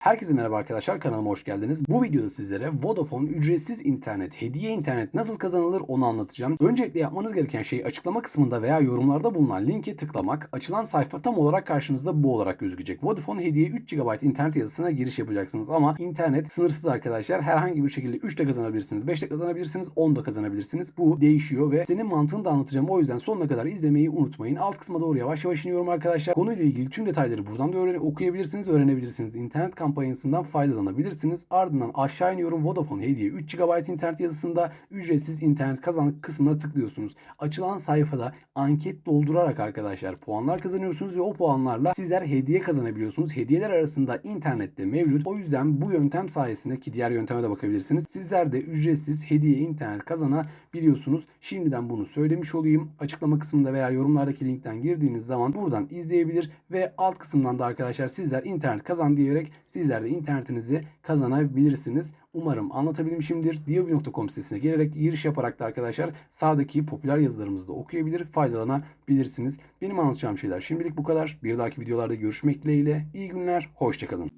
Herkese merhaba arkadaşlar kanalıma hoş geldiniz. Bu videoda sizlere Vodafone ücretsiz internet, hediye internet nasıl kazanılır onu anlatacağım. Öncelikle yapmanız gereken şey açıklama kısmında veya yorumlarda bulunan linke tıklamak. Açılan sayfa tam olarak karşınızda bu olarak gözükecek. Vodafone hediye 3 GB internet yazısına giriş yapacaksınız ama internet sınırsız arkadaşlar. Herhangi bir şekilde 3 de kazanabilirsiniz, 5 de kazanabilirsiniz, 10 da kazanabilirsiniz. Bu değişiyor ve senin mantığını da anlatacağım. O yüzden sonuna kadar izlemeyi unutmayın. Alt kısma doğru yavaş yavaş iniyorum arkadaşlar. Konuyla ilgili tüm detayları buradan da öğren okuyabilirsiniz, öğrenebilirsiniz. İnternet kampanyasından faydalanabilirsiniz. Ardından aşağı iniyorum Vodafone hediye 3 GB internet yazısında ücretsiz internet kazan kısmına tıklıyorsunuz. Açılan sayfada anket doldurarak arkadaşlar puanlar kazanıyorsunuz ve o puanlarla sizler hediye kazanabiliyorsunuz. Hediyeler arasında internette mevcut. O yüzden bu yöntem sayesinde ki diğer yönteme de bakabilirsiniz. Sizler de ücretsiz hediye internet kazanabiliyorsunuz. Şimdiden bunu söylemiş olayım. Açıklama kısmında veya yorumlardaki linkten girdiğiniz zaman buradan izleyebilir ve alt kısımdan da arkadaşlar sizler internet kazan diyerek Sizler de internetinizi kazanabilirsiniz. Umarım anlatabilmişimdir. Diyobi.com sitesine gelerek giriş yaparak da arkadaşlar sağdaki popüler yazılarımızı da okuyabilir, faydalanabilirsiniz. Benim anlatacağım şeyler şimdilik bu kadar. Bir dahaki videolarda görüşmek dileğiyle. İyi günler, hoşçakalın.